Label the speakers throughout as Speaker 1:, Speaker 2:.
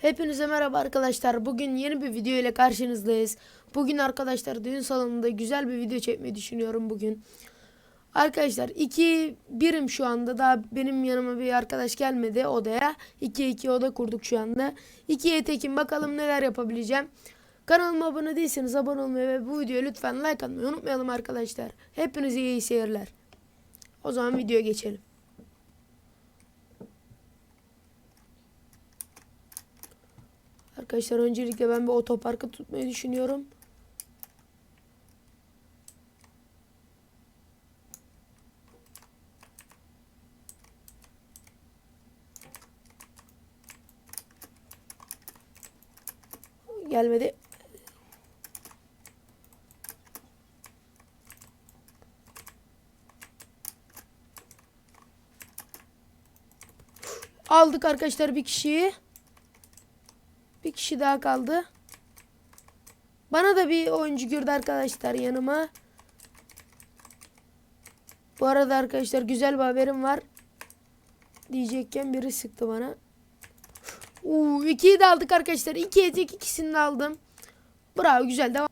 Speaker 1: Hepinize merhaba arkadaşlar. Bugün yeni bir video ile karşınızdayız. Bugün arkadaşlar düğün salonunda güzel bir video çekmeyi düşünüyorum bugün. Arkadaşlar 2 birim şu anda. Daha benim yanıma bir arkadaş gelmedi odaya. 2 2 oda kurduk şu anda. 2'ye tekim bakalım neler yapabileceğim. Kanalıma abone değilseniz abone olmayı ve bu videoya lütfen like atmayı unutmayalım arkadaşlar. Hepinize iyi seyirler. O zaman videoya geçelim. Arkadaşlar öncelikle ben bir otoparkı tutmayı düşünüyorum. Gelmedi. Aldık arkadaşlar bir kişiyi. Bir kişi daha kaldı. Bana da bir oyuncu girdi arkadaşlar yanıma. Bu arada arkadaşlar güzel bir haberim var. Diyecekken biri sıktı bana. Uuu ikiyi de aldık arkadaşlar. İkiye tek ikisini de aldım. Bravo güzel devam.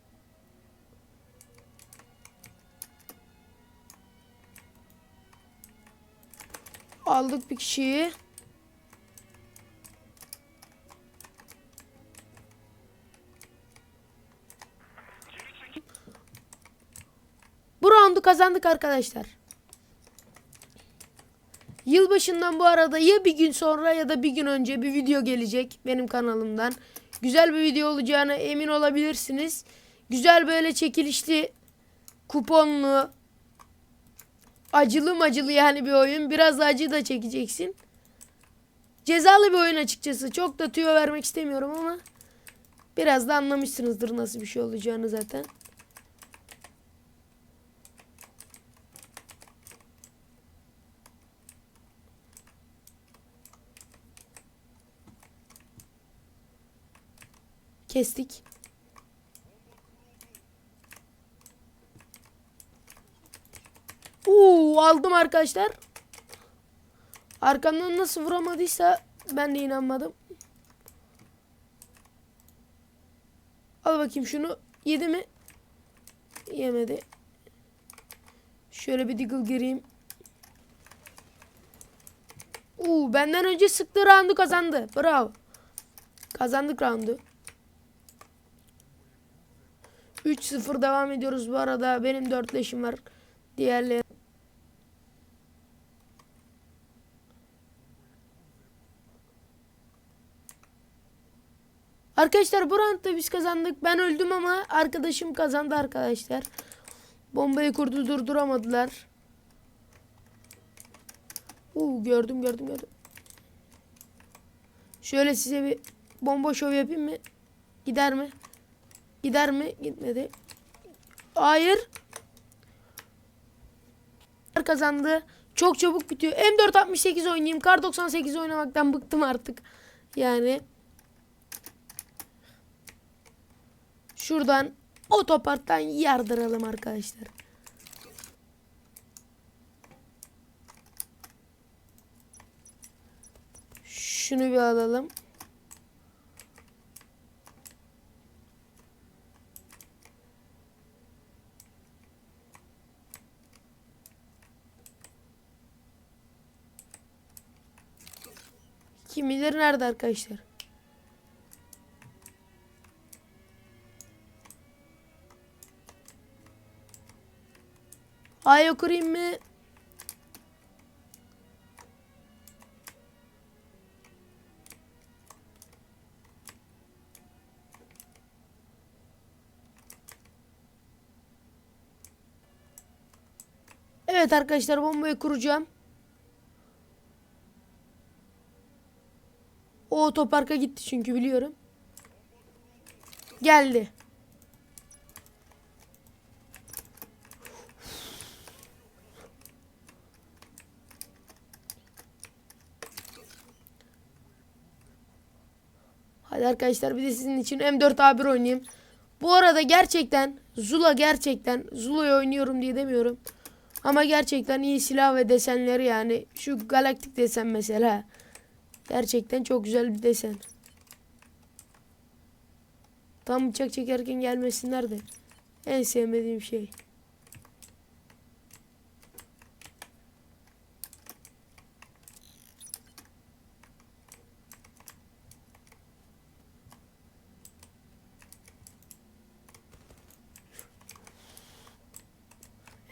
Speaker 1: Aldık bir kişiyi. Kazandık arkadaşlar. Yılbaşından bu arada ya bir gün sonra ya da bir gün önce bir video gelecek benim kanalımdan. Güzel bir video olacağına emin olabilirsiniz. Güzel böyle çekilişli kuponlu acılı macılı yani bir oyun. Biraz acı da çekeceksin. Cezalı bir oyun açıkçası. Çok da tüyo vermek istemiyorum ama biraz da anlamışsınızdır nasıl bir şey olacağını zaten. Kestik. Uuu aldım arkadaşlar. Arkamdan nasıl vuramadıysa ben de inanmadım. Al bakayım şunu. Yedi mi? Yemedi. Şöyle bir diggle gireyim. Uuu benden önce sıktı roundu kazandı. Bravo. Kazandık roundu. 3-0 devam ediyoruz bu arada. Benim 4 leşim var. Diğerleri. Arkadaşlar bu roundda biz kazandık. Ben öldüm ama arkadaşım kazandı arkadaşlar. Bombayı kurdu durduramadılar. Uu, gördüm gördüm gördüm. Şöyle size bir bomba şov yapayım mı? Gider mi? Gider mi? Gitmedi. Hayır. Kazandı. Çok çabuk bitiyor. M468 oynayayım. Kar 98 oynamaktan bıktım artık. Yani. Şuradan otoparktan yardıralım arkadaşlar. Şunu bir alalım. Kim bilir nerede arkadaşlar? Ay kurayım mı? Evet arkadaşlar bombayı kuracağım. O otoparka gitti çünkü biliyorum. Geldi. Hadi arkadaşlar bir de sizin için M4A1 oynayayım. Bu arada gerçekten Zula gerçekten Zula'yı oynuyorum diye demiyorum. Ama gerçekten iyi silah ve desenleri yani şu galaktik desen mesela. Gerçekten çok güzel bir desen. Tam bıçak çekerken gelmesinler de. En sevmediğim şey.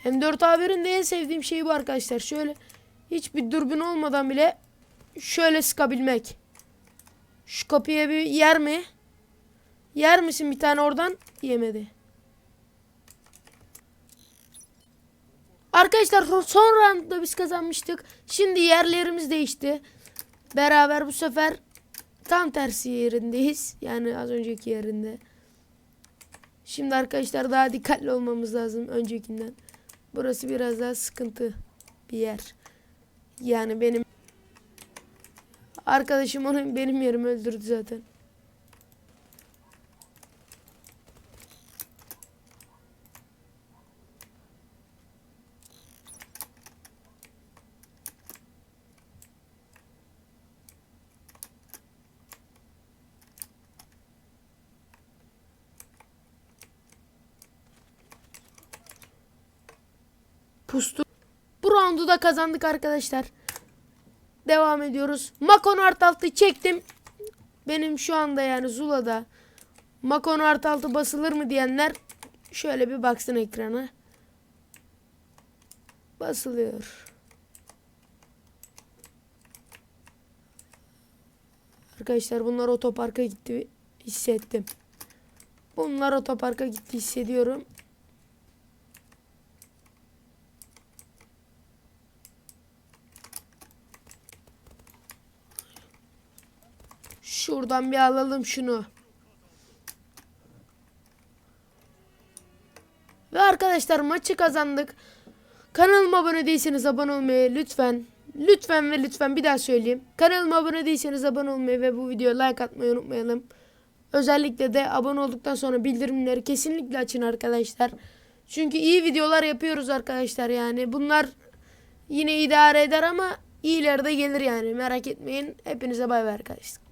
Speaker 1: M4A1'in de en sevdiğim şey bu arkadaşlar. Şöyle hiçbir dürbün olmadan bile şöyle sıkabilmek. Şu kapıya bir yer mi? Yer misin bir tane oradan? Yemedi. Arkadaşlar son roundda biz kazanmıştık. Şimdi yerlerimiz değişti. Beraber bu sefer tam tersi yerindeyiz. Yani az önceki yerinde. Şimdi arkadaşlar daha dikkatli olmamız lazım öncekinden. Burası biraz daha sıkıntı bir yer. Yani benim arkadaşım onu benim yerimi öldürdü zaten. Pustu. Bu roundu da kazandık arkadaşlar. Devam ediyoruz. Makon art altı çektim. Benim şu anda yani Zula'da Makon art altı basılır mı diyenler şöyle bir baksın ekrana. Basılıyor. Arkadaşlar bunlar otoparka gitti hissettim. Bunlar otoparka gitti hissediyorum. Şuradan bir alalım şunu. Ve arkadaşlar maçı kazandık. Kanalıma abone değilseniz abone olmayı lütfen lütfen ve lütfen bir daha söyleyeyim. Kanalıma abone değilseniz abone olmayı ve bu videoya like atmayı unutmayalım. Özellikle de abone olduktan sonra bildirimleri kesinlikle açın arkadaşlar. Çünkü iyi videolar yapıyoruz arkadaşlar yani. Bunlar yine idare eder ama iyileri de gelir yani. Merak etmeyin. Hepinize bay bay arkadaşlar.